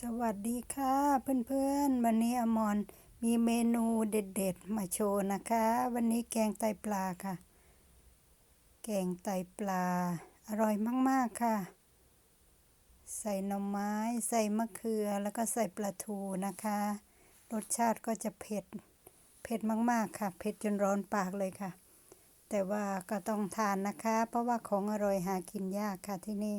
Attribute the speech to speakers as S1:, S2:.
S1: สวัสดีค่ะเพื่อนๆ วันนี้อมรมีเมนูเด็ดๆ มาโชว์นะคะ วันนี้แกงไตปลาค่ะ แกงไตปลาอร่อยมากๆค่ะ ใส่หน่อไม้ ใส่มะเขือแล้วก็ใส่ปลาทูนะคะ รสชาติก็จะเผ็ดเผ็ดมากๆค่ะ เผ็ดจนร้อนปากเลยค่ะ แต่ว่าก็ต้องทานนะคะ เพราะว่าของอร่อยหากินยากค่ะที่นี่